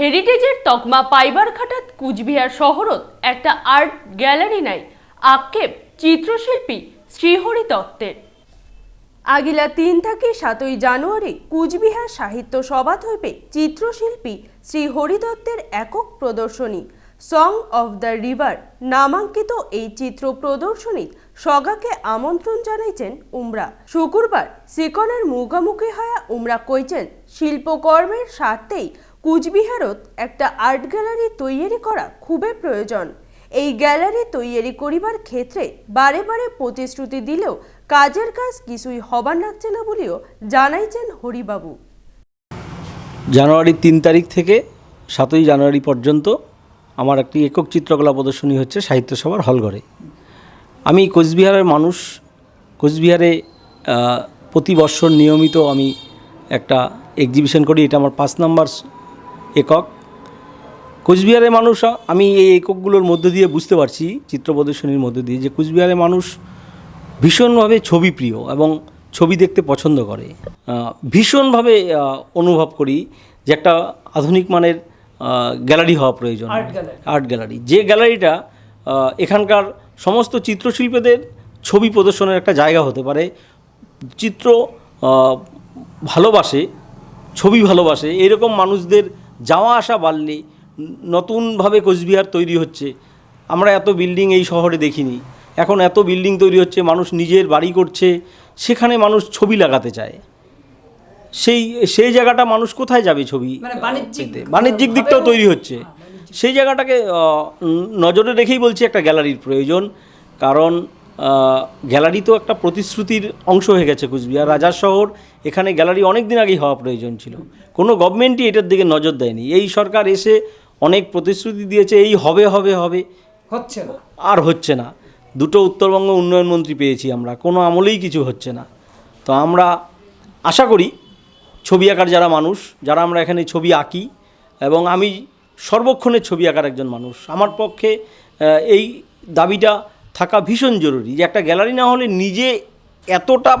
হেরিটেজের তকমা পাইবার খাটাত কুচবিহার শহরত একটা আর্ট গ্যালারি নাই, আক্ষেপ চিত্রশিল্পী শ্রীহরি দত্তের। আগিলা তিন থেকে সাতই জানুয়ারি কুচবিহার সাহিত্য সভা হইবে চিত্রশিল্পী শ্রী হরিদত্তের একক প্রদর্শনী, সং অফ দ্য রিভার, নামাঙ্কিত এই চিত্র প্রদর্শনী সগাকে আমন্ত্রণ জানাইছেন উমরা। শুক্রবার সিকনের মুখোমুখি হয়া উমরা কইছেন, শিল্পকর্মের স্বার্থেই কুচবিহারত একটা আর্ট গ্যালারি তৈরি করা খুবই প্রয়োজন। এই গ্যালারি তৈরি করিবার ক্ষেত্রে বারে বারে প্রতিশ্রুতি দিলেও কাজের কাজ কিছুই হবার লাগছে না বলেও জানাইছেন হরিবাবু। জানুয়ারির তিন তারিখ থেকে সাতই জানুয়ারি পর্যন্ত আমার একটি একক চিত্রকলা প্রদর্শনী হচ্ছে সাহিত্য সভার হলঘরে। আমি কোচবিহারের মানুষ, কোচবিহারে প্রতি বৎসর নিয়মিত আমি একটা এক্সিবিশন করি, এটা আমার পাঁচ নাম্বার একক। কোচবিহারের মানুষ আমি এই এককগুলোর মধ্য দিয়ে বুঝতে পারছি চিত্র প্রদর্শনীর মধ্য দিয়ে যে কোচবিহারের মানুষ ভীষণভাবে ছবি প্রিয় এবং ছবি দেখতে পছন্দ করে। ভীষণভাবে অনুভব করি যে একটা আধুনিক মানের গ্যালারি হওয়া প্রয়োজন। আর্ট গ্যালারি যে গ্যালারিটা এখানকার সমস্ত চিত্রশিল্পীদের ছবি প্রদর্শনের একটা জায়গা হতে পারে। চিত্র ভালোবাসে ছবি ভালোবাসে এরকম মানুষদের যাওয়া আসা বাড়লে নতুনভাবে কোচবিহার তৈরি হচ্ছে। আমরা এত বিল্ডিং এই শহরে দেখিনি। এখন এত বিল্ডিং তৈরি হচ্ছে মানুষ নিজের বাড়ি করছে সেখানে মানুষ ছবি লাগাতে চায়। সেই সেই জায়গাটা মানুষ কোথায় যাবে ছবি? মানে বাণিজ্যিক দিকটাও তৈরি হচ্ছে। সেই জায়গাটাকে নজরে রেখেই বলছি একটা গ্যালারির প্রয়োজন। কারণ গ্যালারি তো একটা প্রতিশ্রুতির অংশ হয়ে গেছে কুচবিহার। রাজার শহর এখানে গ্যালারি অনেক দিন আগেই হওয়া প্রয়োজন ছিল। কোনো গভর্নমেন্টই এটার দিকে নজর দেয়নি। এই সরকার এসে অনেক প্রতিশ্রুতি দিয়েছে এই হবে হবে হবে। হচ্ছে না। আর হচ্ছে না। দুটো উত্তরবঙ্গ উন্নয়ন মন্ত্রী পেয়েছি আমরা। কোনো আমলেই কিছু হচ্ছে না। তো আমরা আশা করি ছবি আঁকার যারা মানুষ যারা আমরা এখানে ছবি আঁকি এবং আমি সর্বক্ষণের ছবি আঁকার একজন মানুষ। আমার পক্ষে এই দাবিটা থাকা ভীষণ জরুরি। যে একটা গ্যালারি না হলে নিজে এতটা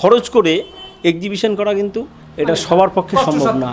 খরচ করে এক্সিবিশন করা কিন্তু এটা সবার পক্ষে সম্ভব না।